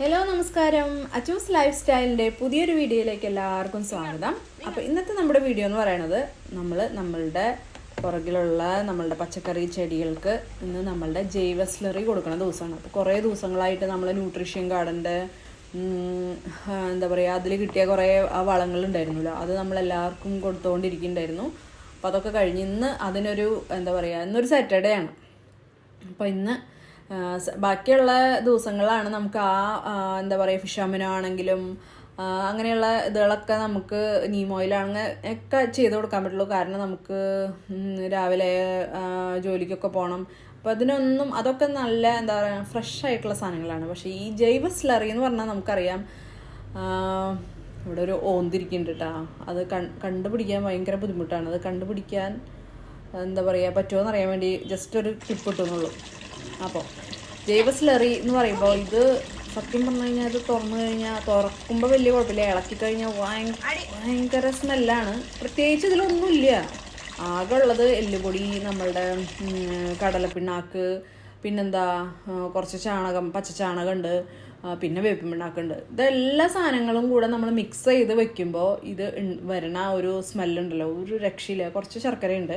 Hello നമസ്കാരം. Achus life സ്റ്റൈലിന്റെ പുതിയൊരു വീഡിയോയിലേക്ക് എല്ലാവർക്കും സ്വാഗതം. അപ്പോൾ ഇന്നത്തെ നമ്മുടെ വീഡിയോ എന്ന് പറയുന്നത് നമ്മൾ നമ്മളുടെ പുറകിലുള്ള നമ്മളുടെ പച്ചക്കറി ചെടികൾക്ക് ഇന്ന് നമ്മളുടെ ജൈവ സ്ലറി കൊടുക്കുന്ന ദിവസമാണ്. അപ്പോൾ കുറേ ദിവസങ്ങളായിട്ട് നമ്മൾ ന്യൂട്രീഷ്യൻ ഗാർഡന്റെ എന്താ പറയുക അതിൽ കിട്ടിയ കുറേ ആ വളങ്ങളുണ്ടായിരുന്നല്ലോ അത് നമ്മളെല്ലാവർക്കും കൊടുത്തുകൊണ്ടിരിക്കുന്നുണ്ടായിരുന്നു അപ്പോൾ അതൊക്കെ കഴിഞ്ഞ് ഇന്ന് അതിനൊരു എന്താ പറയുക ഇന്നൊരു സാറ്റർഡേ ആണ്. അപ്പോൾ ഇന്ന് ബാക്കിയുള്ള ദിവസങ്ങളിലാണ് നമുക്ക് ആ എന്താ പറയുക ഫിഷാമിനോ ആണെങ്കിലും ആ, അങ്ങനെയുള്ള ഇതുകളൊക്കെ നമുക്ക് നീം ഓയിലാണെങ്കിൽ ഒക്കെ ചെയ്ത് കൊടുക്കാൻ പറ്റുള്ളൂ. കാരണം നമുക്ക് രാവിലെ ജോലിക്കൊക്കെ പോകണം അപ്പോൾ അതിനൊന്നും അതൊക്കെ നല്ല എന്താ പറയുക ഫ്രഷ് ആയിട്ടുള്ള സാധനങ്ങളാണ്. പക്ഷേ ഈ ജൈവ സ്ലറി എന്ന് പറഞ്ഞാൽ നമുക്കറിയാം ഇവിടെ ഒരു ഓന്തിരിക്കുന്നുണ്ട് കേട്ടോ അത് കണ്ടുപിടിക്കാൻ ഭയങ്കര ബുദ്ധിമുട്ടാണ്. അത് കണ്ടുപിടിക്കാൻ എന്താ പറയുക പറ്റുമോ എന്നറിയാൻ വേണ്ടി ജസ്റ്റ് ഒരു ടിപ്പ് ഇട്ടുന്നുള്ളൂ അപ്പോൾ ജൈവ സ്ലറി എന്ന് പറയുമ്പോൾ ഇത് സത്യം പറഞ്ഞു കഴിഞ്ഞാൽ ഇത് തുറന്നു കഴിഞ്ഞാൽ തുറക്കുമ്പോൾ വലിയ കുഴപ്പമില്ല. ഇളക്കി കഴിഞ്ഞാൽ ഭയങ്കര സ്മെല്ലാണ് പ്രത്യേകിച്ച് ഇതിലൊന്നുമില്ല ആകെ ഉള്ളത് എല്ലുപൊടി നമ്മളുടെ കടലപ്പിണ്ണാക്ക് പിന്നെന്താ കുറച്ച് ചാണകം പച്ച ചാണകം ഉണ്ട് പിന്നെ വേപ്പിൻ പിണ്ണാക്കുണ്ട് ഇതെല്ലാ സാധനങ്ങളും കൂടെ നമ്മൾ മിക്സ് ചെയ്ത് വെക്കുമ്പോൾ ഇത് വരണ ഒരു സ്മെല്ലുണ്ടല്ലോ ഒരു രക്ഷയില്ല. കുറച്ച് ശർക്കരയുണ്ട്.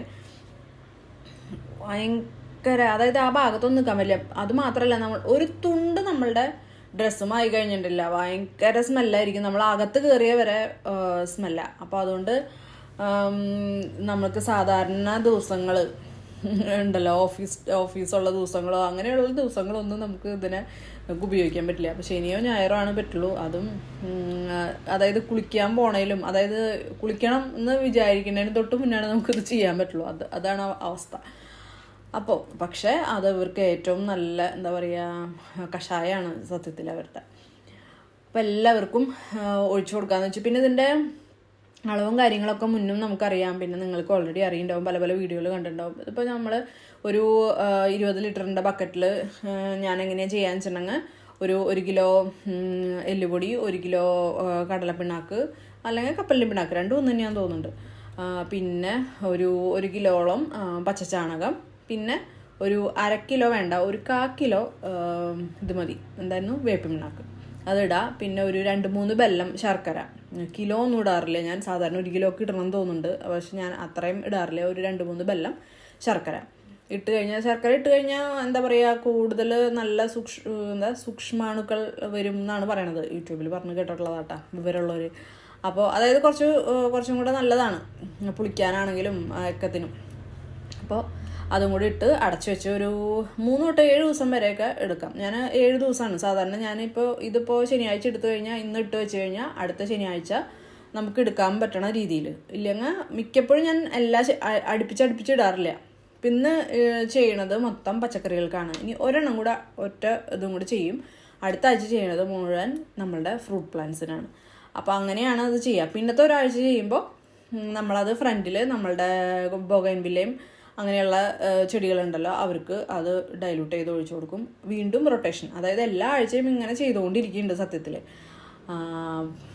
ഭയങ്കര അതായത് ആ ഭാഗത്തൊന്നും നിൽക്കാൻ പറ്റില്ല. അത് മാത്രമല്ല നമ്മൾ ഒരു തുണ്ട് നമ്മളുടെ ഡ്രസ്സുമായി കഴിഞ്ഞിട്ടില്ല. ഭയങ്കര സ്മെല്ലായിരിക്കും നമ്മൾ അകത്ത് കയറിയ വരെ സ്മെല്ല അപ്പോൾ അതുകൊണ്ട് നമ്മൾക്ക് സാധാരണ ദിവസങ്ങൾ ഉണ്ടല്ലോ ഓഫീസ് ഓഫീസുള്ള ദിവസങ്ങളോ അങ്ങനെയുള്ള ദിവസങ്ങളൊന്നും നമുക്ക് ഇതിനെ നമുക്ക് ഉപയോഗിക്കാൻ പറ്റില്ല. അപ്പോൾ ശനിയോ ഞായറോ ആണ് പറ്റുള്ളൂ. അതും അതായത് കുളിക്കാൻ പോണേലും അതായത് കുളിക്കണം എന്ന് വിചാരിക്കുന്നതിന് തൊട്ട് മുന്നാണ് നമുക്കിത് ചെയ്യാൻ പറ്റുള്ളൂ. അത് അതാണ് അവസ്ഥ. അപ്പോൾ പക്ഷേ അത് ഇവർക്ക് ഏറ്റവും നല്ല എന്താ പറയുക കഷായമാണ് സത്യത്തിൽ അവരുടെ. അപ്പോൾ എല്ലാവർക്കും ഒഴിച്ചു കൊടുക്കാന്ന് വെച്ചു. പിന്നെ ഇതിന്റെ അളവും കാര്യങ്ങളൊക്കെ മുന്നും നമുക്കറിയാം. പിന്നെ നിങ്ങൾക്ക് ഓൾറെഡി അറിയുണ്ടാവും. പല പല വീഡിയോകൾ കണ്ടിട്ടുണ്ടാവും. ഇതിപ്പോൾ നമ്മൾ ഒരു ഇരുപത് ലിറ്ററിന്റെ ബക്കറ്റിൽ ഞാൻ എങ്ങനെയാണ് ചെയ്യാന്ന് വെച്ചിട്ടുണ്ടെങ്കിൽ ഒരു ഒരു കിലോ എല്ലുപൊടി ഒരു കിലോ കടലപ്പിണ്ണാക്ക് അല്ലെങ്കിൽ കപ്പലിന്റെ പിണ്ണാക്ക്. രണ്ടും ഒന്ന് തന്നെയാണെന്ന് തോന്നുന്നുണ്ട് പിന്നെ ഒരു ഒരു കിലോളം പച്ചച്ചാണകം പിന്നെ ഒരു അര കിലോ വേണ്ട ഒരു കാ കിലോ ഇത് മതി. എന്തായിരുന്നു? വേപ്പിമിണ്ണാക്ക് അതിടാം പിന്നെ ഒരു രണ്ട് മൂന്ന് ബെല്ലം ശർക്കര. കിലോ ഒന്നും ഇടാറില്ല. ഞാൻ സാധാരണ ഒരു കിലോ ഒക്കെ ഇടണം തോന്നുന്നുണ്ട്. പക്ഷെ ഞാൻ അത്രയും ഇടാറില്ല. ഒരു രണ്ട് മൂന്ന് ബെല്ലം ശർക്കര. ഇട്ട് കഴിഞ്ഞാൽ ശർക്കര ഇട്ട് കഴിഞ്ഞാൽ എന്താ പറയുക കൂടുതൽ നല്ല സൂക്ഷ് എന്താ സൂക്ഷ്മാണുക്കൾ വരും എന്നാണ് പറയണത്. യൂട്യൂബിൽ പറഞ്ഞ് കേട്ടിട്ടുള്ളതാട്ടാ വിവരമുള്ളവർ അപ്പോൾ അതായത് കുറച്ച് കുറച്ചും കൂടെ നല്ലതാണ്. പുളിക്കാനാണെങ്കിലും ഒക്കത്തിനും അപ്പോൾ അതും കൂടി ഇട്ട് അടച്ചു വെച്ച് ഒരു മൂന്ന് തൊട്ട് ഏഴ് ദിവസം വരെയൊക്കെ എടുക്കാം. ഞാൻ ഏഴ് ദിവസമാണ്. സാധാരണ ഞാനിപ്പോൾ ഇതിപ്പോൾ ശനിയാഴ്ച എടുത്തു കഴിഞ്ഞാൽ ഇന്ന് ഇട്ട് വെച്ച് കഴിഞ്ഞാൽ അടുത്ത ശനിയാഴ്ച നമുക്ക് എടുക്കാൻ പറ്റണ രീതിയിൽ ഇല്ലെങ്കിൽ മിക്കപ്പോഴും ഞാൻ എല്ലാ അടുപ്പിച്ചടുപ്പിച്ച് ഇടാറില്ല. പിന്നെ ചെയ്യണത് മൊത്തം പച്ചക്കറികൾക്കാണ്. ഇനി ഒരെണ്ണം കൂടെ ഒറ്റ ഇതും കൂടെ ചെയ്യും. അടുത്ത ആഴ്ച ചെയ്യണത് മുഴുവൻ നമ്മളുടെ ഫ്രൂട്ട് പ്ലാന്റ്സിനാണ്. അപ്പോൾ അങ്ങനെയാണ് അത് ചെയ്യുക പിന്നത്തെ ഒരാഴ്ച ചെയ്യുമ്പോൾ നമ്മളത് ഫ്രണ്ടിൽ നമ്മളുടെ ബൊഗൈൻവില്ലയും അങ്ങനെയുള്ള ചെടികളുണ്ടല്ലോ അവർക്ക് അത് ഡൈലൂട്ട് ചെയ്ത് ഒഴിച്ചു കൊടുക്കും. വീണ്ടും റൊട്ടേഷൻ അതായത് എല്ലാ ആഴ്ചയും ഇങ്ങനെ ചെയ്തുകൊണ്ടിരിക്കുന്നുണ്ട് സത്യത്തിൽ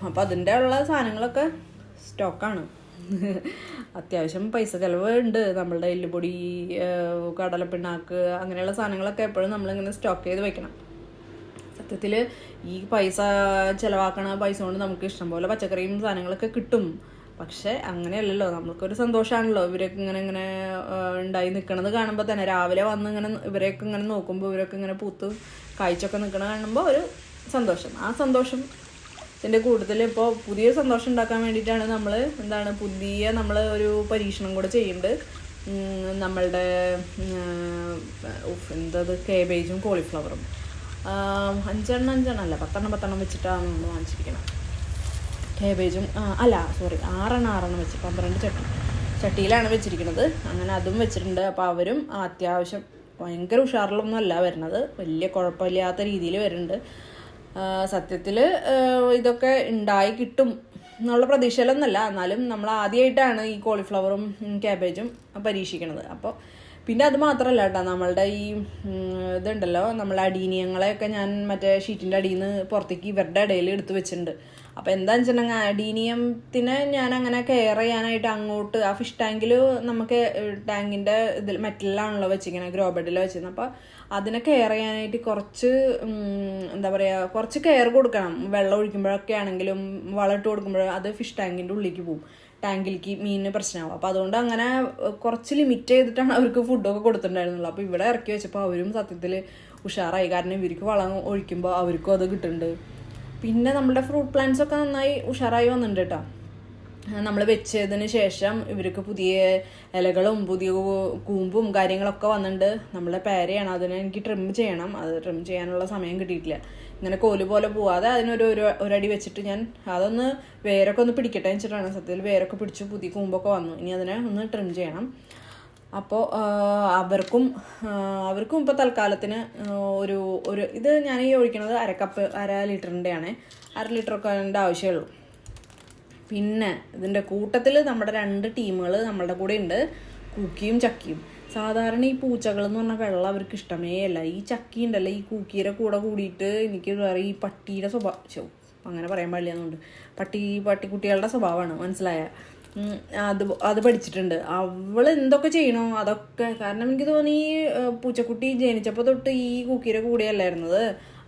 അപ്പം അതിന്റെ ഉള്ള സാധനങ്ങളൊക്കെ സ്റ്റോക്കാണ് അത്യാവശ്യം പൈസ ചിലവ് ഉണ്ട്. നമ്മളുടെ എല്ലുപൊടി കടലപ്പിണ്ണാക്ക് അങ്ങനെയുള്ള സാധനങ്ങളൊക്കെ എപ്പോഴും നമ്മളിങ്ങനെ സ്റ്റോക്ക് ചെയ്ത് വെക്കണം. സത്യത്തിൽ ഈ പൈസ ചിലവാക്കണ പൈസ കൊണ്ട് നമുക്ക് ഇഷ്ടംപോലെ പച്ചക്കറിയും സാധനങ്ങളൊക്കെ കിട്ടും. പക്ഷെ അങ്ങനെയല്ലല്ലോ. നമുക്കൊരു സന്തോഷമാണല്ലോ ഇവരൊക്കെ ഇങ്ങനെ ഇങ്ങനെ ഉണ്ടായി നിൽക്കണത് കാണുമ്പോൾ തന്നെ. രാവിലെ വന്ന് ഇങ്ങനെ ഇവരെയൊക്കെ ഇങ്ങനെ നോക്കുമ്പോൾ ഇവരൊക്കെ ഇങ്ങനെ പൂത്ത് കാഴ്ചയൊക്കെ നിൽക്കണ കാണുമ്പോൾ ഒരു സന്തോഷം. ആ സന്തോഷം ഇതിന്റെ കൂടുതൽ ഇപ്പോൾ പുതിയ സന്തോഷം ഉണ്ടാക്കാൻ വേണ്ടിയിട്ടാണ് നമ്മൾ എന്താണ് പുതിയ നമ്മൾ ഒരു പരീക്ഷണം കൂടെ ചെയ്യുന്നുണ്ട്. നമ്മളുടെ എന്തത്? കേബേജും കോളിഫ്ലവറും അഞ്ചെണ്ണം അഞ്ചെണ്ണം അല്ല. പത്തെണ്ണം പത്തെണ്ണം വെച്ചിട്ടാണ് നമ്മൾ വാങ്ങിച്ചിരിക്കുന്നത് കേബേജും അല്ല സോറി ആറെണ്ണം ആറെണ്ണം വെച്ച് പന്ത്രണ്ട് ചട്ടി ചട്ടിയിലാണ് വെച്ചിരിക്കുന്നത്. അങ്ങനെ അതും വെച്ചിട്ടുണ്ട്. അപ്പോൾ അവരും അത്യാവശ്യം ഭയങ്കര ഉഷാറിലൊന്നും അല്ല വരുന്നത്. വലിയ കുഴപ്പമില്ലാത്ത രീതിയിൽ വരുന്നുണ്ട്. സത്യത്തിൽ ഇതൊക്കെ ഉണ്ടായി കിട്ടും എന്നുള്ള പ്രതീക്ഷയിലൊന്നല്ല. എന്നാലും നമ്മൾ ആദ്യമായിട്ടാണ് ഈ കോളിഫ്ലവറും ക്യാബേജും പരീക്ഷിക്കുന്നത്. അപ്പോൾ പിന്നെ അത് മാത്രമല്ല കേട്ടോ നമ്മളുടെ ഈ ഇതുണ്ടല്ലോ നമ്മളെ അടീനിയങ്ങളെയൊക്കെ ഞാൻ മറ്റേ ഷീറ്റിന്റെ അടിയിൽ നിന്ന് പുറത്തേക്ക് ഇവരുടെ ഇടയിൽ എടുത്തു വെച്ചിട്ടുണ്ട്. അപ്പോൾ എന്താണെന്ന് വെച്ചിട്ടുണ്ടെങ്കിൽ അഡീനിയത്തിന് ഞാൻ അങ്ങനെ കെയർ ചെയ്യാനായിട്ട് അങ്ങോട്ട് ആ ഫിഷ് ടാങ്കിൽ നമുക്ക് ടാങ്കിന്റെ ഇതിൽ മെറ്റലിലാണല്ലോ വെച്ചിരിക്കുന്നത് ഗ്രോ ബെഡിൽ വെച്ചിരുന്നത് അപ്പോൾ അതിനെ കെയർ ചെയ്യാനായിട്ട് കുറച്ച് എന്താ പറയുക കുറച്ച് കെയർ കൊടുക്കണം. വെള്ളം ഒഴിക്കുമ്പോഴൊക്കെ ആണെങ്കിലും വളം ഇട്ട് കൊടുക്കുമ്പോഴും അത് ഫിഷ് ടാങ്കിന്റെ ഉള്ളിലേക്ക് പോകും. ടാങ്കിലേക്ക് മീനിന് പ്രശ്നമാവും. അപ്പോൾ അതുകൊണ്ട് അങ്ങനെ കുറച്ച് ലിമിറ്റ് ചെയ്തിട്ടാണ് അവർക്ക് ഫുഡൊക്കെ കൊടുത്തിട്ടുണ്ടായിരുന്നുള്ളൂ. അപ്പോൾ ഇവിടെ ഇറക്കി വെച്ചപ്പോൾ അവരും സത്യത്തിൽ ഉഷാറായി. കാരണം ഇവർക്ക് വളം ഒഴിക്കുമ്പോൾ അവർക്കും അത് കിട്ടുന്നുണ്ട്. പിന്നെ നമ്മുടെ ഫ്രൂട്ട് പ്ലാന്റ്സ് ഒക്കെ നന്നായി ഉഷാറായി വന്നിട്ടുണ്ട് കേട്ടോ നമ്മൾ വെച്ചതിന് ശേഷം ഇവർക്ക് പുതിയ ഇലകളും പുതിയ കൂമ്പും കാര്യങ്ങളൊക്കെ വന്നിട്ടുണ്ട് നമ്മളെ പേരയാണ് അതിനെ എനിക്ക് ട്രിം ചെയ്യണം. അത് ട്രിം ചെയ്യാനുള്ള സമയം കിട്ടിയിട്ടില്ല. ഇങ്ങനെ കോൽ പോലെ പോവാതെ അതിനൊരു ഒരു ഒരടി വെച്ചിട്ട് ഞാൻ അതൊന്ന് വേരൊക്കെ ഒന്ന് പിടിക്കട്ടെ വെച്ചിട്ടാണ്. സത്യത്തിൽ വേരൊക്കെ പിടിച്ച് പുതിയ കൂമ്പൊക്കെ വന്നു. ഇനി അതിനെ ഒന്ന് ട്രിം ചെയ്യണം. അപ്പോൾ അവർക്കും അവർക്കും ഇപ്പോൾ തൽക്കാലത്തിന് ഒരു ഒരു ഇത് ഞാൻ ഈ ഒഴിക്കണത് അര കപ്പ് അര ലിറ്ററിന്റെയാണ് അര ലിറ്ററൊക്കെ അതിന്റെ ആവശ്യമുള്ളൂ പിന്നെ ഇതിന്റെ കൂട്ടത്തിൽ നമ്മുടെ രണ്ട് ടീമുകൾ നമ്മളുടെ കൂടെ ഉണ്ട്. കൂക്കിയും ചക്കിയും. സാധാരണ ഈ പൂച്ചകൾ എന്ന് പറഞ്ഞാൽ വെള്ളം അവർക്ക് ഇഷ്ടമേ അല്ല. ഈ ചക്കി ഉണ്ടല്ലോ ഈ കൂക്കിയുടെ കൂടെ കൂടിയിട്ട് എനിക്ക് വേറെ ഈ പട്ടിയുടെ സ്വഭാവം അങ്ങനെ പറയാൻ പാടില്ല എന്നുണ്ട്. പട്ടി പട്ടിക്കുട്ടികളുടെ സ്വഭാവമാണ് മനസ്സിലായ? അത് അത് പഠിച്ചിട്ടുണ്ട്. അവൾ എന്തൊക്കെ ചെയ്യണോ അതൊക്കെ. കാരണം എനിക്ക് തോന്നി ഈ പൂച്ചക്കുട്ടി ജനിച്ചപ്പോൾ തൊട്ട് ഈ കുക്കിയുടെ കൂടെയല്ലായിരുന്നത്.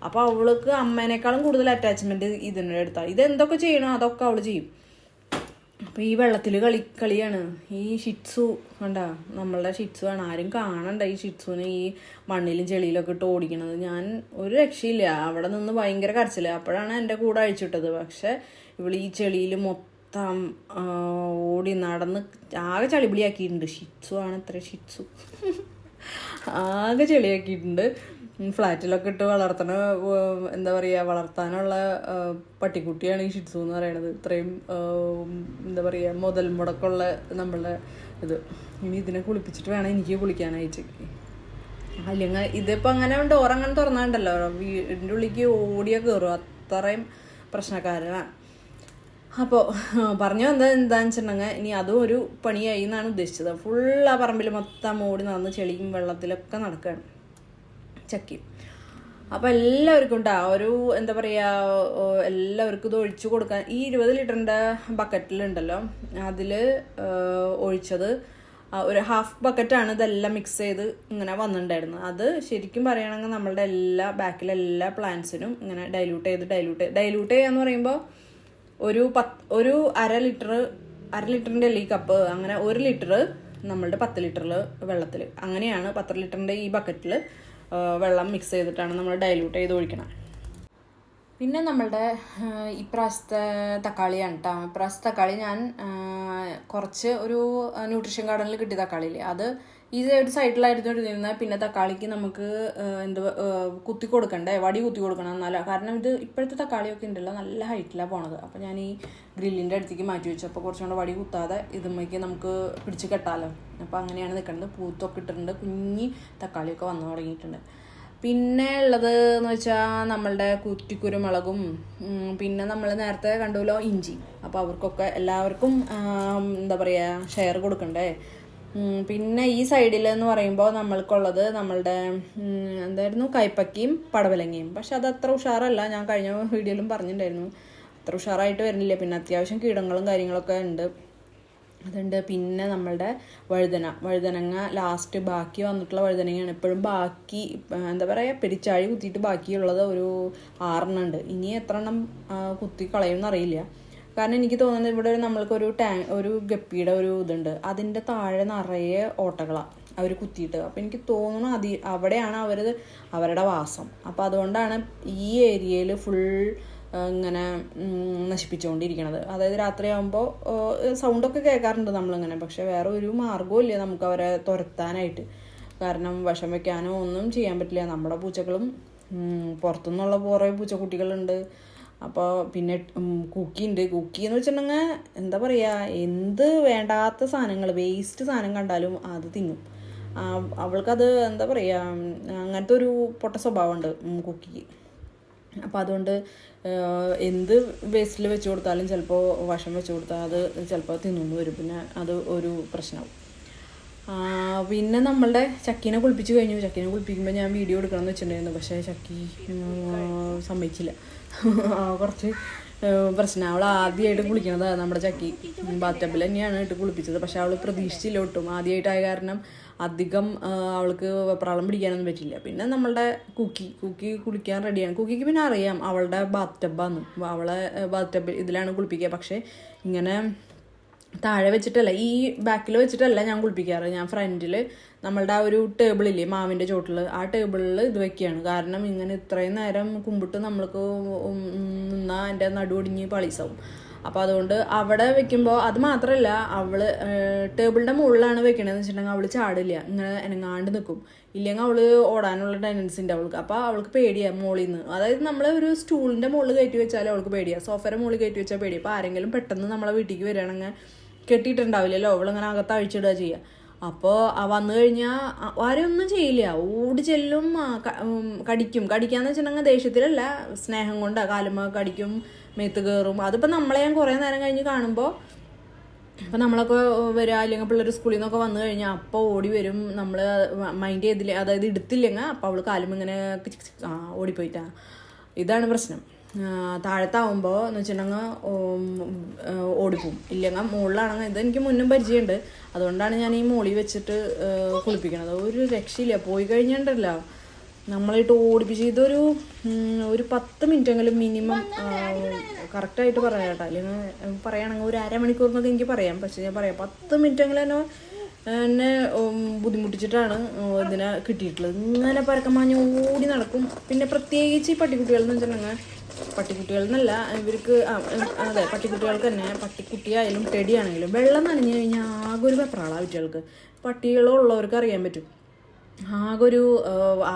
അപ്പോൾ അവൾക്ക് അമ്മേനേക്കാളും കൂടുതൽ അറ്റാച്ച്മെന്റ് ഇതിന്റെ അടുത്താ. ഇത് എന്തൊക്കെ ചെയ്യണോ അതൊക്കെ അവൾ ചെയ്യും. അപ്പോൾ ഈ വെള്ളത്തിൽ കളി കളിയാണ്. ഈ ഷിറ്റ്സു കണ്ട? നമ്മളുടെ ഷിറ്റ്സു ആണ്. ആരും കാണണ്ട ഈ ഷിറ്റ്സുവിനെ ഈ മണ്ണിലും ചെളിയിലൊക്കെ ഇട്ട് ഓടിക്കണത്. ഞാൻ ഒരു രക്ഷയില്ല. അവിടെ നിന്ന് ഭയങ്കര കരച്ചില്ല അപ്പോഴാണ് എന്റെ കൂടെ അഴിച്ചിട്ടത് പക്ഷേ ഇവൾ ഈ ചെളിയിൽ മൊത്തം ഓടി നടന്ന് ആകെ ചളിപിളിയാക്കിയിട്ടുണ്ട് ഷിറ്റ്സു ആണ് അത്ര ഷിറ്റ്സു ആകെ ചെളിയാക്കിയിട്ടുണ്ട്. ഫ്ലാറ്റിലൊക്കെ ഇട്ട് വളർത്തണ എന്താ പറയുക വളർത്താനുള്ള പട്ടിക്കുട്ടിയാണ് ഈ ഷിറ്റ്സു എന്ന് പറയുന്നത് ഇത്രയും എന്താ പറയുക മുതൽ മുടക്കുള്ള നമ്മളുടെ ഇത്. ഇനി ഇതിനെ കുളിപ്പിച്ചിട്ട് വേണം എനിക്ക് കുളിക്കാനായിട്ട്. അല്ലെങ്കിൽ ഇതിപ്പോൾ അങ്ങനെ ഡോർ അങ്ങനെ തുറന്നാണ്ടല്ലോ. വീടിന്റെ ഉള്ളിലേക്ക് ഓടിയാ കയറും അത്രയും പ്രശ്നക്കാരാണ് അപ്പോൾ പറഞ്ഞു വന്നത് എന്താണെന്ന് വെച്ചിട്ടുണ്ടെങ്കിൽ ഇനി അതും ഒരു പണിയായി എന്നാണ് ഉദ്ദേശിച്ചത്. ഫുൾ ആ പറമ്പിൽ മൊത്തം ഓടി നടന്ന് ചെളിയും വെള്ളത്തിലൊക്കെ നടക്കുകയാണ് ചക്കി. അപ്പോൾ എല്ലാവർക്കും ഉണ്ടാ ഒരു എന്താ പറയുക എല്ലാവർക്കും ഇത് ഒഴിച്ചു കൊടുക്കാൻ ഈ ഇരുപത് ലിറ്ററിന്റെ ബക്കറ്റിലുണ്ടല്ലോ അതിൽ ഒഴിച്ചത് ഒരു ഹാഫ് ബക്കറ്റാണ് ഇതെല്ലാം മിക്സ് ചെയ്ത് ഇങ്ങനെ വന്നിട്ടുണ്ടായിരുന്നത്. അത് ശരിക്കും പറയുകയാണെങ്കിൽ നമ്മളുടെ എല്ലാ ബാക്കിലെ എല്ലാ പ്ലാന്റ്സിനും ഇങ്ങനെ ഡൈല്യൂട്ട് ചെയ്ത് ഡൈല്യൂട്ട് ഡൈല്യൂട്ട് എന്ന് പറയുമ്പോൾ ഒരു പത്ത് ഒരു അര ലിറ്റർ അര അല്ലെങ്കിൽ ഈ കപ്പ് അങ്ങനെ ഒരു ലിറ്റർ നമ്മളുടെ പത്ത് ലിറ്ററിൽ വെള്ളത്തിൽ അങ്ങനെയാണ് പത്ത് ലിറ്ററിന്റെ ഈ ബക്കറ്റിൽ വെള്ളം മിക്സ് ചെയ്തിട്ടാണ് നമ്മൾ ഡൈല്യൂട്ട് ചെയ്ത് ഒഴിക്കണം. പിന്നെ നമ്മളുടെ ഇപ്രാവശ്യത്തെ തക്കാളിയാണ് കേട്ടോ ഇപ്രാവശ്യത്തെ തക്കാളി ഞാൻ കുറച്ച് ഒരു ന്യൂട്രീഷൻ ഗാർഡനിൽ കിട്ടിയ തക്കാളിയില്ലേ? അത് ഇത് ഒരു സൈഡിലായിരുന്നു ഇരുന്നാൽ പിന്നെ തക്കാളിക്ക് നമുക്ക് എന്താ കുത്തി കൊടുക്കണ്ടേ? വടി കുത്തി കൊടുക്കണം എന്നല്ല കാരണം ഇത് ഇപ്പോഴത്തെ തക്കാളിയൊക്കെ ഉണ്ടല്ലോ നല്ല ഹൈറ്റിലാണ് പോണത്. അപ്പോൾ ഞാൻ ഈ ഗ്രില്ലിന്റെ അടുത്തേക്ക് മാറ്റി വെച്ചു. അപ്പോൾ കുറച്ചും കൂടെ വടി കുത്താതെ ഇതുമ്മയ്ക്ക് നമുക്ക് പിടിച്ച് കെട്ടാലോ. അപ്പോൾ അങ്ങനെയാണ് നിൽക്കുന്നത് പൂത്തൊക്കെ ഇട്ടിട്ടുണ്ട്. കുഞ്ഞി തക്കാളിയൊക്കെ വന്നു തുടങ്ങിയിട്ടുണ്ട്. പിന്നെ ഉള്ളത് എന്ന് വെച്ചാൽ നമ്മളുടെ കുറ്റിക്കുരുമുളകും പിന്നെ നമ്മൾ നേരത്തെ കണ്ടുല്ലോ ഇഞ്ചി. അപ്പോൾ അവർക്കൊക്കെ എല്ലാവർക്കും എന്താ പറയുക ഷെയർ കൊടുക്കണ്ടേ? പിന്നെ ഈ സൈഡിൽ എന്ന് പറയുമ്പോൾ നമ്മൾക്കുള്ളത് നമ്മളുടെ എന്തായിരുന്നു കൈപ്പക്കിയും പടവലങ്ങയും. പക്ഷെ അത് അത്ര ഉഷാറല്ല. ഞാൻ കഴിഞ്ഞ വീഡിയോയിലും പറഞ്ഞിട്ടുണ്ടായിരുന്നു. അത്ര ഉഷാറായിട്ട് വരുന്നില്ല. പിന്നെ അത്യാവശ്യം കീടങ്ങളും കാര്യങ്ങളൊക്കെ ഉണ്ട്. അതുണ്ട്. പിന്നെ നമ്മളുടെ വഴുതന. വഴുതനങ്ങ ലാസ്റ്റ് ബാക്കി വന്നിട്ടുള്ള വഴുതനങ്ങയാണ്. ഇപ്പോഴും ബാക്കി എന്താ പറയുക പെരിച്ചാഴി കുത്തിയിട്ട് ബാക്കിയുള്ളത് ഒരു ആറെണ്ണം ഉണ്ട്. ഇനി എത്ര എണ്ണം കുത്തി കളയുമെന്ന് അറിയില്ല. കാരണം എനിക്ക് തോന്നുന്നത് ഇവിടെ ഒരു നമ്മൾക്കൊരു ടാ ഒരു ഗപ്പിയുടെ ഒരു ഇതുണ്ട്. അതിന്റെ താഴെ നിറയെ ഓട്ടകളാണ് അവർ കുത്തിയിട്ട്. അപ്പോൾ എനിക്ക് തോന്നുന്നു അതി അവിടെയാണ് അവർ അവരുടെ വാസം. അപ്പോൾ അതുകൊണ്ടാണ് ഈ ഏരിയയിൽ ഫുൾ ഇങ്ങനെ നശിപ്പിച്ചുകൊണ്ടിരിക്കണത് അതായത് രാത്രിയാകുമ്പോൾ സൗണ്ടൊക്കെ കേൾക്കാറുണ്ട് നമ്മളിങ്ങനെ. പക്ഷെ വേറെ ഒരു മാർഗവും ഇല്ല നമുക്ക് അവരെ തുരത്താനായിട്ട്. കാരണം വിഷം വെക്കാനോ ഒന്നും ചെയ്യാൻ പറ്റില്ല. നമ്മുടെ പൂച്ചകളും പുറത്തുനിന്നുള്ള കുറേ പൂച്ചക്കുട്ടികളുണ്ട്. അപ്പോൾ പിന്നെ കുക്കി ഉണ്ട് കുക്കി എന്ന് വെച്ചിട്ടുണ്ടെങ്കിൽ എന്താ പറയുക എന്ത് വേണ്ടാത്ത സാധനങ്ങൾ വേസ്റ്റ് സാധനം കണ്ടാലും അത് തിന്നും. അവൾക്കത് എന്താ പറയുക അങ്ങനത്തെ ഒരു പൊട്ട സ്വഭാവമുണ്ട് കുക്കിക്ക്. അപ്പോൾ അതുകൊണ്ട് എന്ത് വേസ്റ്റിൽ വെച്ച് കൊടുത്താലും ചിലപ്പോൾ വശം വെച്ച് കൊടുത്താൽ അത് ചിലപ്പോൾ തിന്നു വരും. പിന്നെ അത് ഒരു പ്രശ്നമാവും പിന്നെ നമ്മളുടെ ചക്കീനെ കുളിപ്പിച്ച് കഴിഞ്ഞു. ചക്കീനെ കുളിപ്പിക്കുമ്പോൾ ഞാൻ വീഡിയോ എടുക്കണം എന്ന് വെച്ചിട്ടുണ്ടായിരുന്നു. പക്ഷേ ചക്കി സമ്മതിച്ചില്ല. കുറച്ച് പ്രശ്നം. അവൾ ആദ്യമായിട്ട് കുളിക്കണത് നമ്മുടെ ചക്കി. ബാത്തബിൽ തന്നെയാണ് ഇട്ട് കുളിപ്പിച്ചത്. പക്ഷെ അവൾ പ്രതീക്ഷിച്ചില്ല ഒട്ടും. ആദ്യമായിട്ടായ കാരണം അധികം അവൾക്ക് വെപ്രാളം പിടിക്കാനൊന്നും പറ്റില്ല. പിന്നെ നമ്മളുടെ കുക്കി. കുക്കി കുളിക്കാൻ റെഡിയാണ് കുക്കിക്ക് പിന്നെ അറിയാം. അവളുടെ ബാത്തബാന്ന് അവളെ ബാത്തബ് ഇതിലാണ് കുളിപ്പിക്കുക. പക്ഷേ ഇങ്ങനെ താഴെ വെച്ചിട്ടല്ല ഈ ബാക്കിൽ വെച്ചിട്ടല്ല ഞാൻ കുളിപ്പിക്കാറ്. ഞാൻ ഫ്രണ്ടിൽ നമ്മളുടെ ആ ഒരു ടേബിളില്ലേ മാവിന്റെ ചോട്ടിൽ ആ ടേബിളിൽ ഇത് വെക്കുകയാണ് കാരണം ഇങ്ങനെ ഇത്രയും നേരം കുമ്പിട്ട് നമ്മൾക്ക് നിന്നാൽ എന്റെ നടുവൊടിഞ്ഞ് പളിസാവും. അപ്പോൾ അതുകൊണ്ട് അവിടെ വെക്കുമ്പോൾ അത് മാത്രമല്ല അവൾ ടേബിളിന്റെ മുകളിലാണ് വെക്കണതെന്ന് വെച്ചിട്ടുണ്ടെങ്കിൽ അവൾ ചാടില്ല. ഇങ്ങനെ എനങ്ങാണ്ട് നിൽക്കും ഇല്ലെങ്കിൽ അവൾ ഓടാനുള്ള ടെൻഡൻസി ഉണ്ട് അവൾക്ക്. അപ്പോൾ അവൾക്ക് പേടിയാ മുകളിൽ നിന്ന് അതായത് നമ്മൾ ഒരു സ്റ്റൂളിന്റെ മുകളിൽ കയറ്റി വെച്ചാൽ അവൾക്ക് പേടിയാ. സോഫയുടെ മുകളിൽ കയറ്റി വെച്ചാൽ പേടിയാ. അപ്പോൾ ആരെങ്കിലും പെട്ടെന്ന് നമ്മളെ വീട്ടിലേക്ക് വരികയാണെങ്കിൽ കെട്ടിയിട്ടുണ്ടാവില്ലല്ലോ. അവളിങ്ങനെ അകത്ത് അഴിച്ചിടുക ചെയ്യുക അപ്പോൾ വന്നു കഴിഞ്ഞാൽ ഒന്നും ചെയ്യില്ല. ഓടി ചെല്ലും കടിക്കും. കടിക്കാന്ന് വെച്ചിട്ടുണ്ടെങ്കിൽ ദേഷ്യത്തിലല്ല. സ്നേഹം കൊണ്ട് കാലുമ്മ കടിക്കും മേത്ത് കയറും അതിപ്പോൾ നമ്മളെ ഞാൻ കുറേ നേരം കഴിഞ്ഞ് കാണുമ്പോൾ അപ്പം നമ്മളൊക്കെ വരിക അല്ലെങ്കിൽ പിള്ളേർ സ്കൂളിൽ നിന്നൊക്കെ വന്നു കഴിഞ്ഞാൽ അപ്പോൾ ഓടി വരും. നമ്മൾ മൈൻഡ് ചെയ്തില്ല അതായത് എടുത്തില്ലെങ്കിൽ അപ്പോൾ അവൾ കാലും ഇങ്ങനെ ആ ഓടിപ്പോയിട്ടാ. ഇതാണ് പ്രശ്നം. താഴത്താവുമ്പോ എന്ന് വെച്ചിട്ടുണ്ടെങ്കിൽ ഓടിപ്പോവും. ഇല്ലെങ്കിൽ മുകളിലാണെങ്കിൽ ഇതെനിക്ക് മുന്നും പരിചയമുണ്ട്. അതുകൊണ്ടാണ് ഞാൻ ഈ മോളി വെച്ചിട്ട് കുളിപ്പിക്കണത്. ഒരു രക്ഷയില്ല. പോയി കഴിഞ്ഞിട്ടുണ്ടല്ലോ. നമ്മളായിട്ട് ഓടിപ്പിച്ച് ഇതൊരു ഒരു പത്ത് മിനിറ്റെങ്കിലും മിനിമം കറക്റ്റായിട്ട് പറയാം കേട്ടോ. അല്ലെങ്കിൽ പറയുകയാണെങ്കിൽ ഒരു അരമണിക്കൂർ എന്നൊക്കെ എനിക്ക് പറയാം. പക്ഷെ ഞാൻ പറയാം പത്ത് മിനിറ്റെങ്കിലും എന്നെ എന്നെ ബുദ്ധിമുട്ടിച്ചിട്ടാണ് ഇതിനെ കിട്ടിയിട്ടുള്ളത്. ഇങ്ങനെ പരക്കമാഞ്ഞ് ഓടി നടക്കും. പിന്നെ പ്രത്യേകിച്ച് ഈ പട്ടിക്കുട്ടികൾ എന്ന് വെച്ചിട്ടുണ്ടെങ്കിൽ പട്ടിക്കുട്ടികൾ എന്നല്ല ഇവർക്ക് അതെ പട്ടിക്കുട്ടികൾക്ക് തന്നെ പട്ടിക്കുട്ടിയായാലും ടെടിയാണെങ്കിലും വെള്ളം നനഞ്ഞു കഴിഞ്ഞാൽ ആകെ ഒരു വെപ്രാളാണ് കുട്ടികൾക്ക്. പട്ടികളുള്ളവർക്ക് അറിയാൻ പറ്റും. ആകെ ഒരു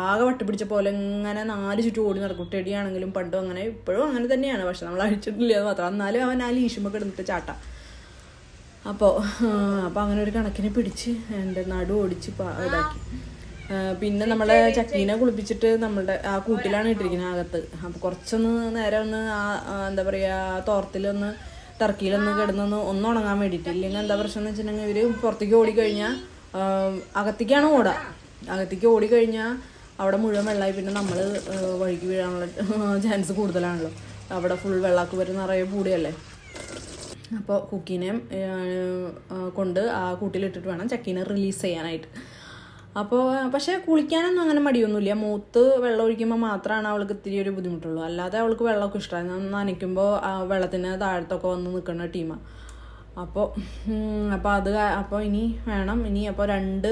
ആകെ വട്ടി പിടിച്ച പോലെ ഇങ്ങനെ നാല് ചുറ്റും ഓടി നടക്കും. ടെടിയാണെങ്കിലും പണ്ടും അങ്ങനെ ഇപ്പോഴും അങ്ങനെ തന്നെയാണ്. പക്ഷെ നമ്മൾ അഴിച്ചിട്ടില്ല എന്ന് മാത്രം. എന്നാലും അവൻ ആ ലീശുമൊക്കെ എടുത്തിട്ട് ചാട്ട. അപ്പോൾ അപ്പോൾ അങ്ങനെ ഒരു കണക്കിനെ പിടിച്ച് എന്റെ നടു ഓടിച്ച് ഇതാക്കി. പിന്നെ നമ്മളെ ചക്കീനെ കുളിപ്പിച്ചിട്ട് നമ്മളുടെ ആ കൂട്ടിലാണ് ഇട്ടിരിക്കുന്നത് അകത്ത്. അപ്പോൾ കുറച്ചൊന്ന് നേരെ ഒന്ന് ആ ആ, എന്താ പറയുക തോർത്തിലൊന്ന് ടർക്കിയിലൊന്ന് കിടന്നൊന്ന് ഒന്ന് ഉണങ്ങാൻ വേണ്ടിയിട്ട്. ഇല്ലെങ്കിൽ എന്താ പ്രശ്നം എന്ന് വെച്ചിട്ടുണ്ടെങ്കിൽ ഇവർ പുറത്തേക്ക് ഓടിക്കഴിഞ്ഞാൽ അകത്തേക്കാണ് ഓടുക അകത്തേക്ക് ഓടിക്കഴിഞ്ഞാൽ അവിടെ മുഴുവൻ വെള്ളമായി. പിന്നെ നമ്മൾ വഴിക്ക് വീഴാനുള്ള ചാൻസ് കൂടുതലാണല്ലോ. അവിടെ ഫുൾ വെള്ളമൊക്കെ വരും നിറയെ കൂടിയല്ലേ അപ്പോൾ കുക്കീനെയും കൊണ്ട് ആ കൂട്ടിലിട്ടിട്ട് വേണം ചക്കീനെ റിലീസ് ചെയ്യാനായിട്ട്. അപ്പോൾ പക്ഷേ കുളിക്കാനൊന്നും അങ്ങനെ മടിയൊന്നുമില്ല. മൂത്ത് വെള്ളം ഒഴിക്കുമ്പോൾ മാത്രമാണ് അവൾക്ക് ഇത്തിരി ഒരു ബുദ്ധിമുട്ടുള്ളൂ. അല്ലാതെ അവൾക്ക് വെള്ളമൊക്കെ ഇഷ്ടമാണ് നനയ്ക്കുമ്പോൾ വെള്ളത്തിന് താഴത്തൊക്കെ വന്ന് നിൽക്കുന്ന ടീമാണ് അപ്പോൾ അപ്പോൾ അത് അപ്പോൾ ഇനി വേണം. ഇനി അപ്പോൾ രണ്ട്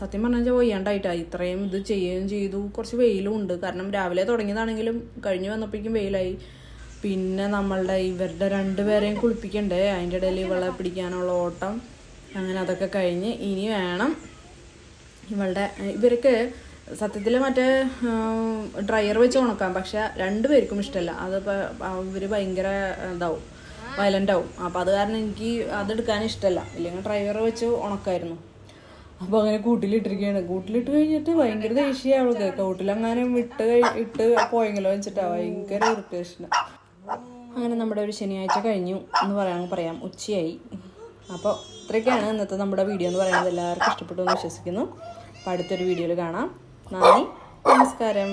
സത്യം പറഞ്ഞാൽ വയ്യാണ്ടായിട്ടായി ഇത്രയും ഇത് ചെയ്യുകയും ചെയ്തു. കുറച്ച് വെയിലും ഉണ്ട്. കാരണം രാവിലെ തുടങ്ങിയതാണെങ്കിലും കഴിഞ്ഞ് വന്നപ്പോഴേക്കും വെയിലായി. പിന്നെ നമ്മളുടെ ഇവരുടെ രണ്ടുപേരെയും കുളിപ്പിക്കണ്ടേ? അതിന്റെ ഇടയിൽ ഇവളെ പിടിക്കാനുള്ള ഓട്ടം. അങ്ങനെ അതൊക്കെ കഴിഞ്ഞ് ഇനി വേണം ഇവളുടെ ഇവർക്ക് സത്യത്തിൽ മറ്റേ ഡ്രയർ വെച്ച് ഉണക്കാം. പക്ഷെ രണ്ടുപേർക്കും ഇഷ്ടമല്ല അത് ഇവർ ഭയങ്കര ഇതാവും. വയലന്റ് ആവും. അപ്പോൾ അത് കാരണം എനിക്ക് അതെടുക്കാൻ ഇഷ്ടമല്ല ഇല്ലെങ്കിൽ ഡ്രൈവർ വെച്ച് ഉണക്കായിരുന്നു. അപ്പോൾ അങ്ങനെ കൂട്ടിലിട്ടിരിക്കുകയാണ്. കൂട്ടിലിട്ട് കഴിഞ്ഞിട്ട് ഭയങ്കര ദേഷ്യം അവൾക്ക്. കൂട്ടിലങ്ങനെ വിട്ട് ഇട്ട് പോയെങ്കിലോ വെച്ചിട്ടാ ഭയങ്കര ഇറിറ്റേഷൻ അങ്ങനെ നമ്മുടെ ഒരു ശനിയാഴ്ച കഴിഞ്ഞു എന്ന് പറയാൻ പറയാം. ഉച്ചയായി. അപ്പോൾ ഇത്രയൊക്കെയാണ് ഇന്നത്തെ നമ്മുടെ വീഡിയോ എന്ന് പറയുന്നത്. എല്ലാവർക്കും ഇഷ്ടപ്പെട്ടു എന്ന് വിശ്വസിക്കുന്നു. അപ്പോൾ അടുത്തൊരു വീഡിയോയിൽ കാണാം. നന്ദി. നമസ്കാരം.